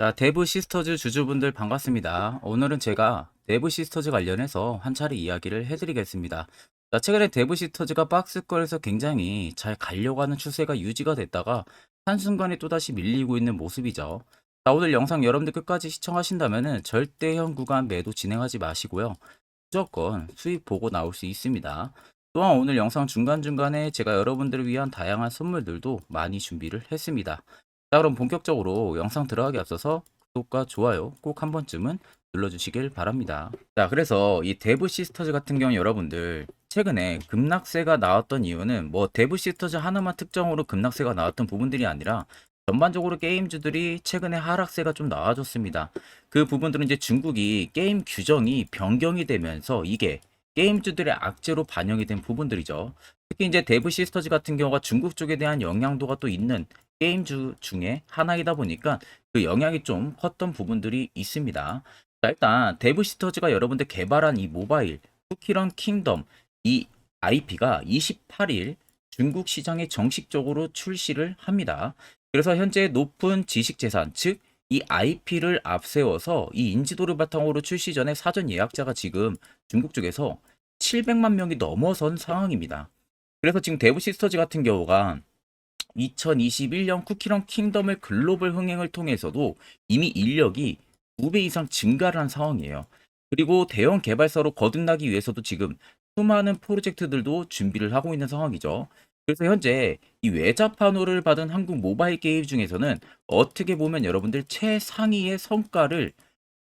자, 데브 시스터즈 주주분들 반갑습니다. 오늘은 제가 데브 시스터즈 관련해서 한 차례 이야기를 해드리겠습니다. 자, 최근에 데브 시스터즈가 박스권에서 굉장히 잘 가려고 하는 추세가 유지가 됐다가 한순간에 또다시 밀리고 있는 모습이죠. 자, 오늘 영상 여러분들 끝까지 시청하신다면 절대형 구간 매도 진행하지 마시고요. 무조건 수익 보고 나올 수 있습니다. 또한 오늘 영상 중간중간에 제가 여러분들을 위한 다양한 선물들도 많이 준비를 했습니다. 자, 그럼 본격적으로 영상 들어가기 앞서서 구독과 좋아요 꼭 한 번쯤은 눌러주시길 바랍니다. 자, 그래서 이 데브 시스터즈 같은 경우 여러분들 최근에 급락세가 나왔던 이유는 뭐 데브 시스터즈 하나만 특정으로 급락세가 나왔던 부분들이 아니라 전반적으로 게임주들이 최근에 하락세가 좀 나와줬습니다. 그 부분들은 이제 중국이 게임 규정이 변경이 되면서 이게 게임주들의 악재로 반영이 된 부분들이죠. 특히 이제 데브 시스터즈 같은 경우가 중국 쪽에 대한 영향도가 또 있는 게임주 중에 하나이다 보니까 그 영향이 좀 컸던 부분들이 있습니다. 자, 일단 데브 시스터즈가 여러분들 개발한 이 모바일 쿠키런 킹덤 이 IP가 28일 중국 시장에 정식적으로 출시를 합니다. 그래서 현재 높은 지식 재산, 즉 이 IP를 앞세워서 이 인지도를 바탕으로 출시 전에 사전 예약자가 지금 중국 쪽에서 700만 명이 넘어선 상황입니다. 그래서 지금 데브 시스터즈 같은 경우가 2021년 쿠키런 킹덤을 글로벌 흥행을 통해서도 이미 인력이 2배 이상 증가를 한 상황이에요. 그리고 대형 개발사로 거듭나기 위해서도 지금 수많은 프로젝트들도 준비를 하고 있는 상황이죠. 그래서 현재 이 외자판호를 받은 한국 모바일 게임 중에서는 어떻게 보면 여러분들 최상위의 성과를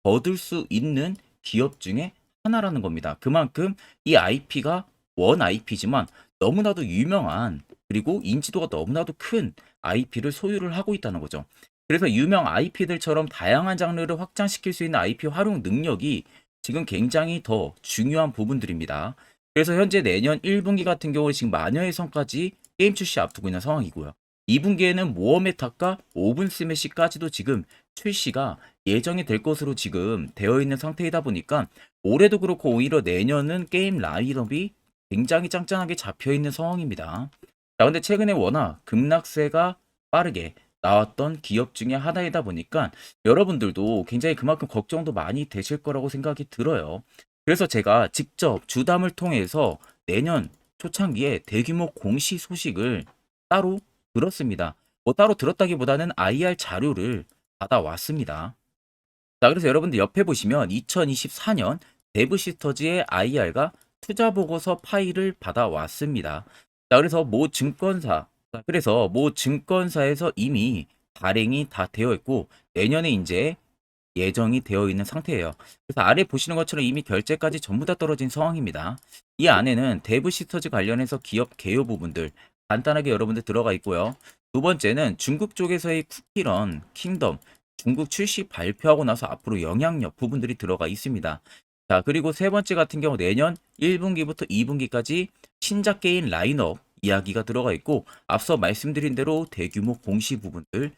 거둘 수 있는 기업 중에 하나라는 겁니다. 그만큼 이 IP가 원 IP지만 너무나도 유명한 그리고 인지도가 너무나도 큰 IP를 소유를 하고 있다는 거죠. 그래서 유명 IP들처럼 다양한 장르를 확장시킬 수 있는 IP 활용 능력이 지금 굉장히 더 중요한 부분들입니다. 그래서 현재 내년 1분기 같은 경우 지금 마녀의 성까지 게임 출시 앞두고 있는 상황이고요. 2분기에는 모험의 탑과 오븐 스매시까지도 지금 출시가 예정이 될 것으로 지금 되어 있는 상태이다 보니까 올해도 그렇고 오히려 내년은 게임 라인업이 굉장히 짱짱하게 잡혀 있는 상황입니다. 자, 근데 최근에 워낙 급락세가 빠르게 나왔던 기업 중에 하나이다 보니까 여러분들도 굉장히 그만큼 걱정도 많이 되실 거라고 생각이 들어요. 그래서 제가 직접 주담을 통해서 내년 초창기에 대규모 공시 소식을 따로 들었습니다. 뭐 따로 들었다기보다는 IR 자료를 받아왔습니다. 자, 그래서 여러분들 옆에 보시면 2024년 데브시스터즈의 IR과 투자 보고서 파일을 받아왔습니다. 자, 그래서 모 증권사, 자, 그래서 모 증권사에서 이미 발행이 다 되어 있고 내년에 이제 예정이 되어 있는 상태예요. 그래서 아래 보시는 것처럼 이미 결제까지 전부 다 떨어진 상황입니다. 이 안에는 데브 시스터즈 관련해서 기업 개요 부분들 간단하게 여러분들 들어가 있고요. 두 번째는 중국 쪽에서의 쿠키런 킹덤 중국 출시 발표하고 나서 앞으로 영향력 부분들이 들어가 있습니다. 자, 그리고 세 번째 같은 경우 내년 1분기부터 2분기까지 신작 게임 라인업 이야기가 들어가 있고 앞서 말씀드린 대로 대규모 공시 부분들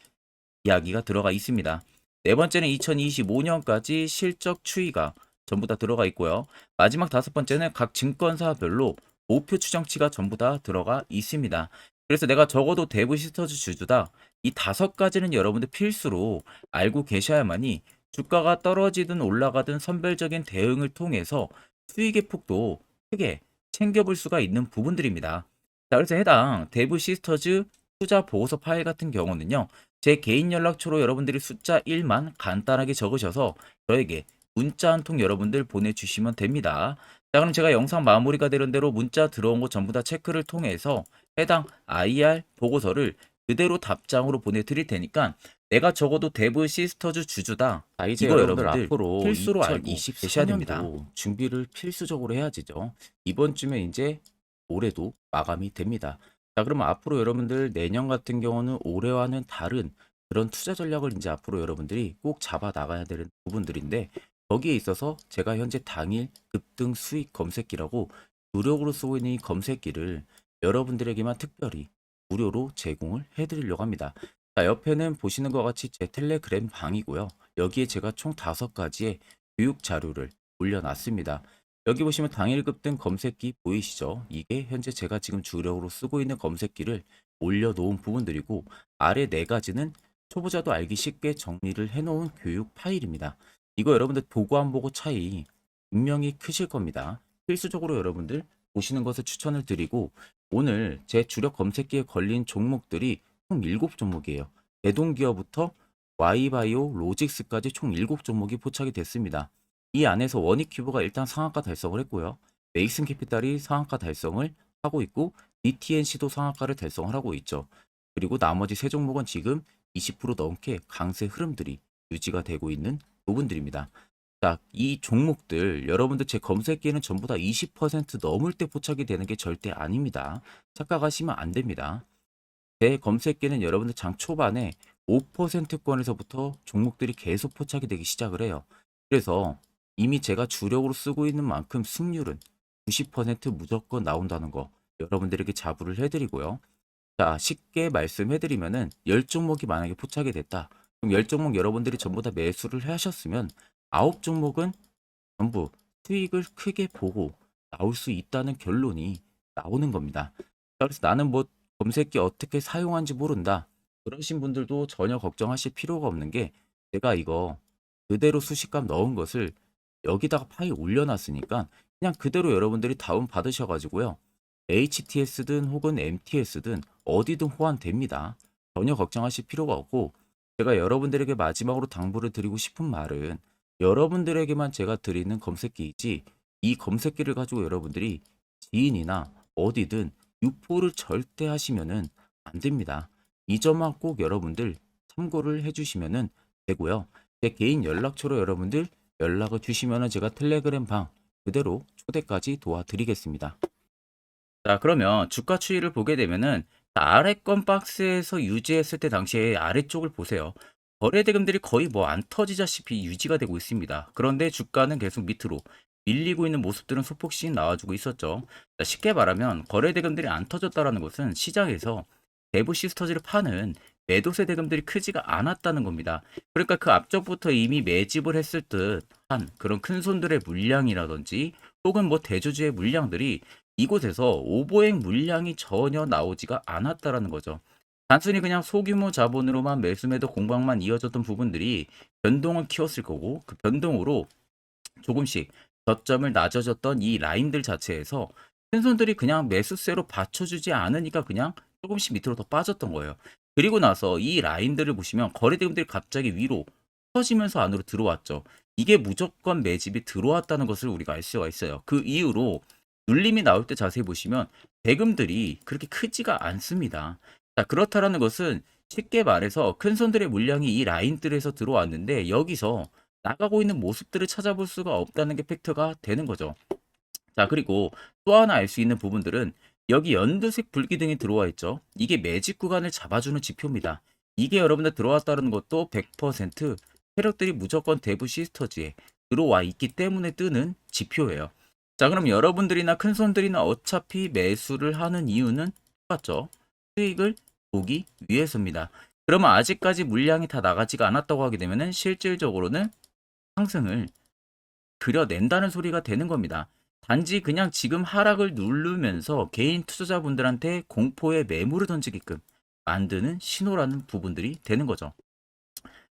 이야기가 들어가 있습니다. 네 번째는 2025년까지 실적 추이가 전부 다 들어가 있고요. 마지막 다섯 번째는 각 증권사별로 목표 추정치가 전부 다 들어가 있습니다. 그래서 내가 적어도 데브 시스터즈 주주다. 이 다섯 가지는 여러분들 필수로 알고 계셔야만이 주가가 떨어지든 올라가든 선별적인 대응을 통해서 수익의 폭도 크게 챙겨볼 수가 있는 부분들입니다. 자, 그래서 해당 데브 시스터즈 투자 보고서 파일 같은 경우는요. 제 개인 연락처로 여러분들이 숫자 1만 간단하게 적으셔서 저에게 문자 한 통 여러분들 보내주시면 됩니다. 자, 그럼 제가 영상 마무리가 되는 대로 문자 들어온 거 전부 다 체크를 통해서 해당 IR 보고서를 그대로 답장으로 보내드릴 테니까 내가 적어도 데브 시스터즈 주주다. 자, 이제 이거 여러분들 여러분들 앞으로 필수로 알고 2024 계셔야 됩니다. 준비를 필수적으로 해야지죠. 이번 주면 이제 올해도 마감이 됩니다. 자, 그러면 앞으로 여러분들 내년 같은 경우는 올해와는 다른 그런 투자 전략을 이제 앞으로 여러분들이 꼭 잡아 나가야 되는 부분들인데 거기에 있어서 제가 현재 당일 급등 수익 검색기라고 무료로 쓰고 있는 이 검색기를 여러분들에게만 특별히 무료로 제공을 해드리려고 합니다. 자, 옆에는 보시는 것 같이 제 텔레그램 방이고요. 여기에 제가 총 다섯 가지의 교육 자료를 올려놨습니다. 여기 보시면 당일 급 등 검색기 보이시죠? 이게 현재 제가 지금 주력으로 쓰고 있는 검색기를 올려놓은 부분들이고 아래 네 가지는 초보자도 알기 쉽게 정리를 해놓은 교육 파일입니다. 이거 여러분들 보고 안 보고 차이 분명히 크실 겁니다. 필수적으로 여러분들 보시는 것을 추천을 드리고 오늘 제 주력 검색기에 걸린 종목들이 총 7종목이에요. 대동기어부터 Y바이오, 로직스까지 총 7종목이 포착이 됐습니다. 이 안에서 원익 큐브가 일단 상한가 달성을 했고요. 메이슨 캐피탈이 상한가 달성을 하고 있고 DTNC도 상한가를 달성을 하고 있죠. 그리고 나머지 세 종목은 지금 20% 넘게 강세 흐름들이 유지가 되고 있는 부분들입니다. 자, 이 종목들 여러분들 제 검색기에는 전부 다 20% 넘을 때 포착이 되는 게 절대 아닙니다. 착각하시면 안 됩니다. 제 검색기는 여러분들 장 초반에 5%권에서부터 종목들이 계속 포착이 되기 시작을 해요. 그래서 이미 제가 주력으로 쓰고 있는 만큼 승률은 90% 무조건 나온다는 거 여러분들에게 자부를 해드리고요. 자, 쉽게 말씀해드리면은 10종목이 만약에 포착이 됐다. 그럼 10종목 여러분들이 전부 다 매수를 하셨으면 9종목은 전부 수익을 크게 보고 나올 수 있다는 결론이 나오는 겁니다. 자, 그래서 나는 뭐 검색기 어떻게 사용하는지 모른다. 그러신 분들도 전혀 걱정하실 필요가 없는 게 제가 이거 그대로 수식값 넣은 것을 여기다가 파일 올려놨으니까 그냥 그대로 여러분들이 다운 받으셔가지고요. HTS든 혹은 MTS든 어디든 호환됩니다. 전혀 걱정하실 필요가 없고 제가 여러분들에게 마지막으로 당부를 드리고 싶은 말은 여러분들에게만 제가 드리는 검색기이지 이 검색기를 가지고 여러분들이 지인이나 어디든 유포를 절대 하시면은 안 됩니다. 이 점만 꼭 여러분들 참고를 해주시면은 되고요. 제 개인 연락처로 여러분들 연락을 주시면은 제가 텔레그램 방 그대로 초대까지 도와드리겠습니다. 자, 그러면 주가 추이를 보게 되면은 아래권 박스에서 유지했을 때 당시에 아래쪽을 보세요. 거래 대금들이 거의 뭐 안 터지자시피 유지가 되고 있습니다. 그런데 주가는 계속 밑으로 밀리고 있는 모습들은 소폭씩 나와주고 있었죠. 자, 쉽게 말하면 거래 대금들이 안 터졌다라는 것은 시장에서 대부 시스터즈를 파는 매도세 대금들이 크지가 않았다는 겁니다. 그러니까 그 앞쪽부터 이미 매집을 했을 듯한 그런 큰 손들의 물량이라든지 혹은 뭐 대주주의 물량들이 이곳에서 오보행 물량이 전혀 나오지가 않았다라는 거죠. 단순히 그냥 소규모 자본으로만 매수매도 공방만 이어졌던 부분들이 변동을 키웠을 거고 그 변동으로 조금씩 저점을 낮아졌던 이 라인들 자체에서 큰 손들이 그냥 매수세로 받쳐주지 않으니까 그냥 조금씩 밑으로 더 빠졌던 거예요. 그리고 나서 이 라인들을 보시면 거래대금들이 갑자기 위로 터지면서 안으로 들어왔죠. 이게 무조건 매집이 들어왔다는 것을 우리가 알 수가 있어요. 그 이후로 눌림이 나올 때 자세히 보시면 대금들이 그렇게 크지가 않습니다. 자, 그렇다라는 것은 쉽게 말해서 큰 손들의 물량이 이 라인들에서 들어왔는데 여기서 나가고 있는 모습들을 찾아볼 수가 없다는 게 팩트가 되는 거죠. 자, 그리고 또 하나 알 수 있는 부분들은 여기 연두색 불기둥이 들어와 있죠. 이게 매직 구간을 잡아주는 지표입니다. 이게 여러분들 들어왔다는 것도 100% 세력들이 무조건 대부 시스터즈에 들어와 있기 때문에 뜨는 지표예요. 자, 그럼 여러분들이나 큰 손들이나 어차피 매수를 하는 이유는 똑같죠. 수익을 보기 위해서입니다. 그러면 아직까지 물량이 다 나가지가 않았다고 하게 되면은 실질적으로는 상승을 그려낸다는 소리가 되는 겁니다. 단지 그냥 지금 하락을 누르면서 개인 투자자분들한테 공포의 매물을 던지게끔 만드는 신호라는 부분들이 되는 거죠.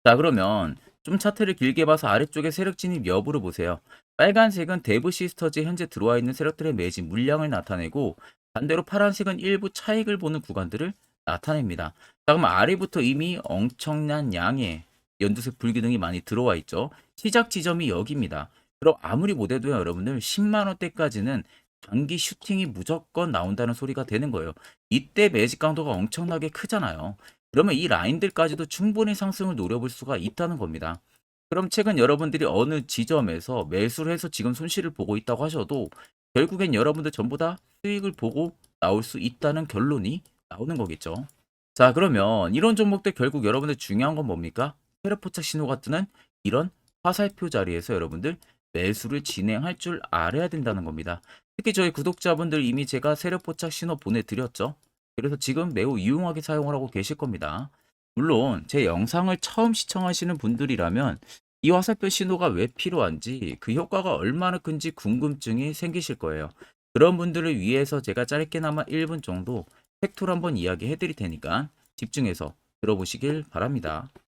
자, 그러면 좀 차트를 길게 봐서 아래쪽에 세력 진입 여부를 보세요. 빨간색은 대부 시스터즈에 현재 들어와 있는 세력들의 매진 물량을 나타내고 반대로 파란색은 일부 차익을 보는 구간들을 나타냅니다. 자, 그럼 아래부터 이미 엄청난 양의 연두색 불기둥이 많이 들어와 있죠. 시작 지점이 여기입니다. 그럼 아무리 못해도요, 여러분들 10만 원대까지는 단기 슈팅이 무조건 나온다는 소리가 되는 거예요. 이때 매직 강도가 엄청나게 크잖아요. 그러면 이 라인들까지도 충분히 상승을 노려볼 수가 있다는 겁니다. 그럼 최근 여러분들이 어느 지점에서 매수를 해서 지금 손실을 보고 있다고 하셔도 결국엔 여러분들 전부 다 수익을 보고 나올 수 있다는 결론이 나오는 거겠죠. 자, 그러면 이런 종목들 결국 여러분들 중요한 건 뭡니까? 테레포착 신호가 뜨는 이런 화살표 자리에서 여러분들 매수를 진행할 줄 알아야 된다는 겁니다. 특히 저희 구독자분들 이미 제가 세력 포착 신호 보내드렸죠. 그래서 지금 매우 유용하게 사용을 하고 계실 겁니다. 물론 제 영상을 처음 시청하시는 분들이라면 이 화살표 신호가 왜 필요한지 그 효과가 얼마나 큰지 궁금증이 생기실 거예요. 그런 분들을 위해서 제가 짧게나마 1분 정도 팩토를 한번 이야기해 드릴 테니까 집중해서 들어보시길 바랍니다.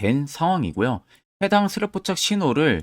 된 상황이고요. 해당 스랩포착 신호를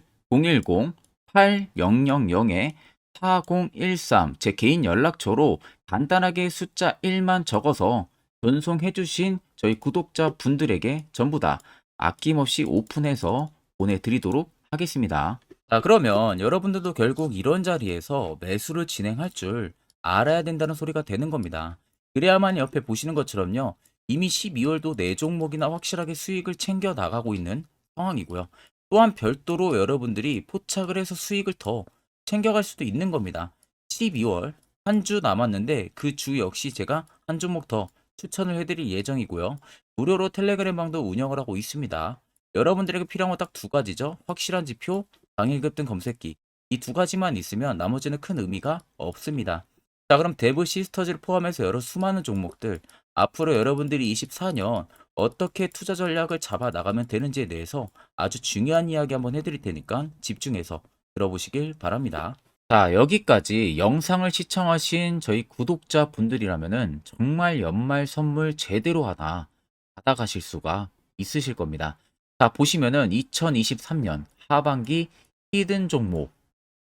010-8000-4013 제 개인 연락처로 간단하게 숫자 1만 적어서 전송해 주신 저희 구독자 분들에게 전부 다 아낌없이 오픈해서 보내드리도록 하겠습니다. 자, 그러면 여러분들도 결국 이런 자리에서 매수를 진행할 줄 알아야 된다는 소리가 되는 겁니다. 그래야만 옆에 보시는 것처럼요. 이미 12월도 네 종목이나 확실하게 수익을 챙겨 나가고 있는 상황이고요. 또한 별도로 여러분들이 포착을 해서 수익을 더 챙겨갈 수도 있는 겁니다. 12월 한 주 남았는데 그 주 역시 제가 한 종목 더 추천을 해드릴 예정이고요. 무료로 텔레그램 방도 운영을 하고 있습니다. 여러분들에게 필요한 건 딱 두 가지죠. 확실한 지표, 당일 급 등 검색기. 이 두 가지만 있으면 나머지는 큰 의미가 없습니다. 자, 그럼 데브 시스터즈를 포함해서 여러 수많은 종목들, 앞으로 여러분들이 24년 어떻게 투자 전략을 잡아 나가면 되는지에 대해서 아주 중요한 이야기 한번 해드릴 테니까 집중해서 들어보시길 바랍니다. 자, 여기까지 영상을 시청하신 저희 구독자 분들이라면은 정말 연말 선물 제대로 하나 받아가실 수가 있으실 겁니다. 자, 보시면은 2023년 하반기 히든 종목,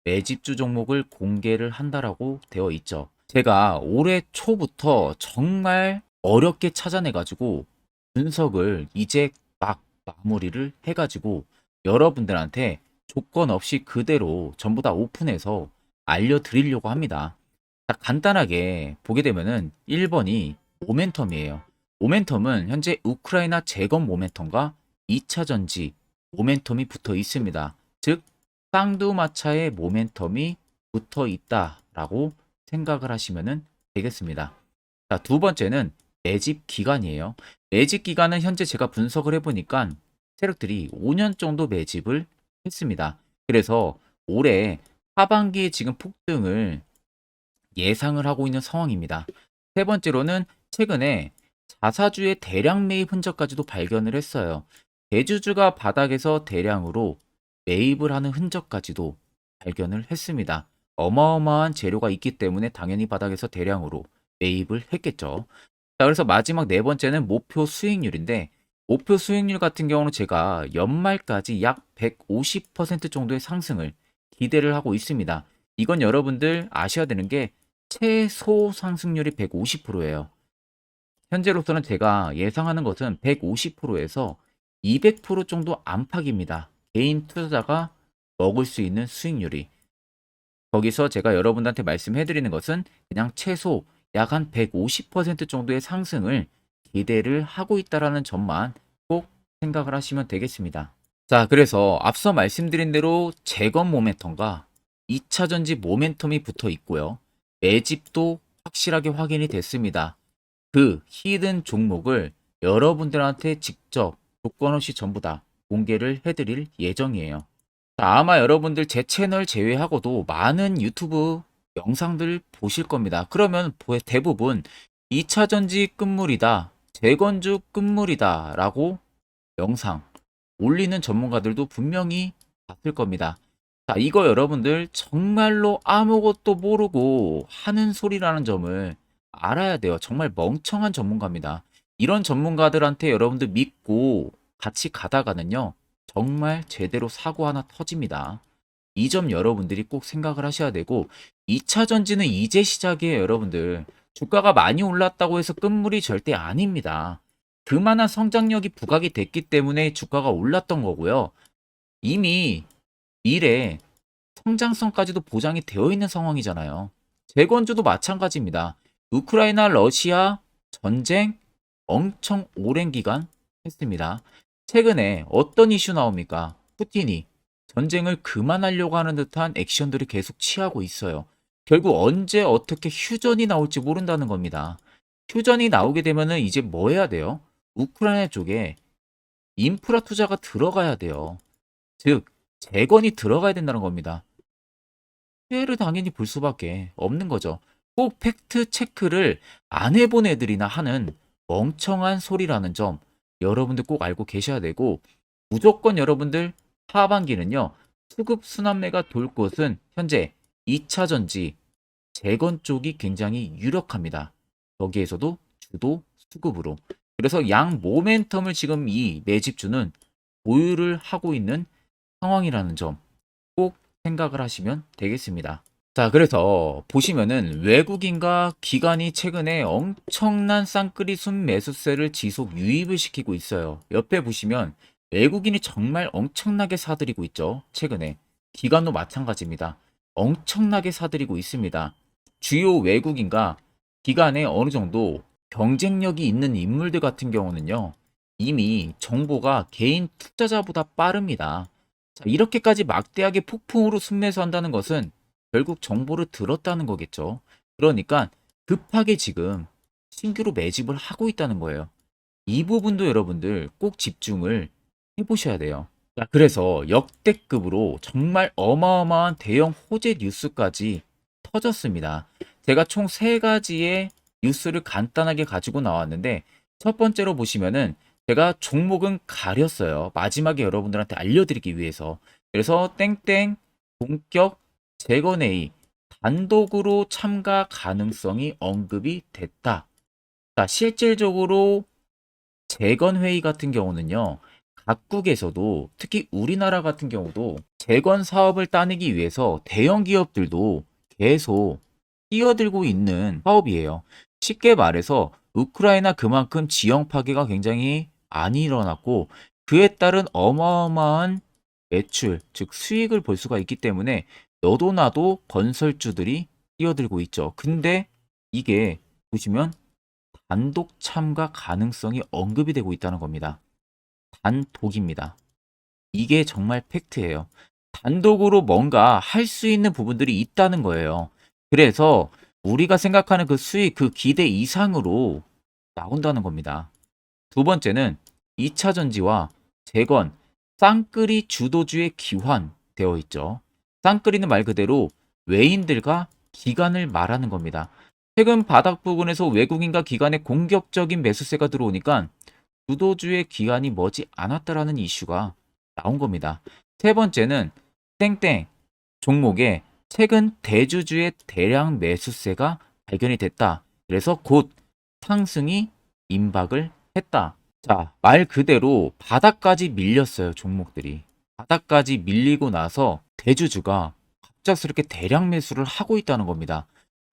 매집주 종목을 공개를 한다라고 되어 있죠. 제가 올해 초부터 정말 어렵게 찾아내가지고 분석을 이제 막 마무리를 해가지고 여러분들한테 조건 없이 그대로 전부 다 오픈해서 알려드리려고 합니다. 자, 간단하게 보게 되면은 1번이 모멘텀이에요. 모멘텀은 현재 우크라이나 재건 모멘텀과 2차 전지 모멘텀이 붙어 있습니다. 즉 쌍두마차의 모멘텀이 붙어 있다라고 생각을 하시면 되겠습니다. 자, 두 번째는 매집 기간이에요. 매집 기간은 현재 제가 분석을 해보니까 세력들이 5년 정도 매집을 했습니다. 그래서 올해 하반기에 지금 폭등을 예상을 하고 있는 상황입니다. 세 번째로는 최근에 자사주의 대량 매입 흔적까지도 발견을 했어요. 대주주가 바닥에서 대량으로 매입을 하는 흔적까지도 발견을 했습니다. 어마어마한 재료가 있기 때문에 당연히 바닥에서 대량으로 매입을 했겠죠. 자, 그래서 마지막 네 번째는 목표 수익률인데, 목표 수익률 같은 경우는 제가 연말까지 약 150% 정도의 상승을 기대를 하고 있습니다. 이건 여러분들 아셔야 되는 게 최소 상승률이 150%예요. 현재로서는 제가 예상하는 것은 150%에서 200% 정도 안팎입니다. 개인 투자자가 먹을 수 있는 수익률이. 거기서 제가 여러분들한테 말씀해 드리는 것은 그냥 최소 약 한 150% 정도의 상승을 기대를 하고 있다라는 점만 꼭 생각을 하시면 되겠습니다. 자, 그래서 앞서 말씀드린 대로 재건 모멘텀과 2차 전지 모멘텀이 붙어 있고요. 매집도 확실하게 확인이 됐습니다. 그 히든 종목을 여러분들한테 직접 조건 없이 전부 다 공개를 해드릴 예정이에요. 자, 아마 여러분들 제 채널 제외하고도 많은 유튜브 영상들 보실 겁니다. 그러면 보- 대부분 2차 전지 끝물이다, 재건주 끝물이다 라고 영상 올리는 전문가들도 분명히 봤을 겁니다. 자, 이거 여러분들 정말로 아무것도 모르고 하는 소리라는 점을 알아야 돼요. 정말 멍청한 전문가입니다. 이런 전문가들한테 여러분들 믿고 같이 가다가는요, 정말 제대로 사고 하나 터집니다. 이 점 여러분들이 꼭 생각을 하셔야 되고 2차 전지는 이제 시작이에요, 여러분들. 주가가 많이 올랐다고 해서 끝물이 절대 아닙니다. 그만한 성장력이 부각이 됐기 때문에 주가가 올랐던 거고요. 이미 미래 성장성까지도 보장이 되어 있는 상황이잖아요. 재건주도 마찬가지입니다. 우크라이나 러시아 전쟁 엄청 오랜 기간 했습니다. 최근에 어떤 이슈 나옵니까? 푸틴이 전쟁을 그만하려고 하는 듯한 액션들을 계속 취하고 있어요. 결국 언제 어떻게 휴전이 나올지 모른다는 겁니다. 휴전이 나오게 되면은 이제 뭐 해야 돼요? 우크라이나 쪽에 인프라 투자가 들어가야 돼요. 즉, 재건이 들어가야 된다는 겁니다. 피해를 당연히 볼 수밖에 없는 거죠. 꼭 팩트 체크를 안 해본 애들이나 하는 멍청한 소리라는 점 여러분들 꼭 알고 계셔야 되고 무조건 여러분들 하반기는요 수급 순환매가 돌 곳은 현재 2차 전지 재건 쪽이 굉장히 유력합니다. 여기에서도 주도 수급으로 그래서 양 모멘텀을 지금 이 매집주는 보유를 하고 있는 상황이라는 점 꼭 생각을 하시면 되겠습니다. 자, 그래서 보시면은 외국인과 기관이 최근에 엄청난 쌍끌이 순 매수세를 지속 유입을 시키고 있어요. 옆에 보시면 외국인이 정말 엄청나게 사들이고 있죠. 최근에. 기관도 마찬가지입니다. 엄청나게 사들이고 있습니다. 주요 외국인과 기관에 어느 정도 경쟁력이 있는 인물들 같은 경우는요. 이미 정보가 개인 투자자보다 빠릅니다. 자, 이렇게까지 막대하게 폭풍으로 순매수한다는 것은 결국 정보를 들었다는 거겠죠. 그러니까 급하게 지금 신규로 매집을 하고 있다는 거예요. 이 부분도 여러분들 꼭 집중을 해보셔야 돼요. 자, 그래서 역대급으로 정말 어마어마한 대형 호재 뉴스까지 터졌습니다. 제가 총 세 가지의 뉴스를 간단하게 가지고 나왔는데 첫 번째로 보시면은 제가 종목은 가렸어요. 마지막에 여러분들한테 알려드리기 위해서. 그래서 땡땡 본격 재건회의 단독으로 참가 가능성이 언급이 됐다. 자, 실질적으로 재건회의 같은 경우는요, 각국에서도 특히 우리나라 같은 경우도 재건 사업을 따내기 위해서 대형 기업들도 계속 뛰어들고 있는 사업이에요. 쉽게 말해서 우크라이나 그만큼 지형 파괴가 굉장히 많이 일어났고 그에 따른 어마어마한 매출, 즉 수익을 볼 수가 있기 때문에 너도 나도 건설주들이 뛰어들고 있죠. 근데 이게 보시면 단독 참가 가능성이 언급이 되고 있다는 겁니다. 단독입니다. 이게 정말 팩트예요. 단독으로 뭔가 할 수 있는 부분들이 있다는 거예요. 그래서 우리가 생각하는 그 수익, 그 기대 이상으로 나온다는 겁니다. 두 번째는 2차 전지와 재건, 쌍끌이 주도주의 기환되어 있죠. 쌍끌이는 말 그대로 외인들과 기관을 말하는 겁니다. 최근 바닥 부근에서 외국인과 기관의 공격적인 매수세가 들어오니까 주도주의 기관이 머지 않았다라는 이슈가 나온 겁니다. 세 번째는 땡땡 종목에 최근 대주주의 대량 매수세가 발견이 됐다. 그래서 곧 상승이 임박을 했다. 자, 말 그대로 바닥까지 밀렸어요, 종목들이. 바닥까지 밀리고 나서 대주주가 갑작스럽게 대량 매수를 하고 있다는 겁니다.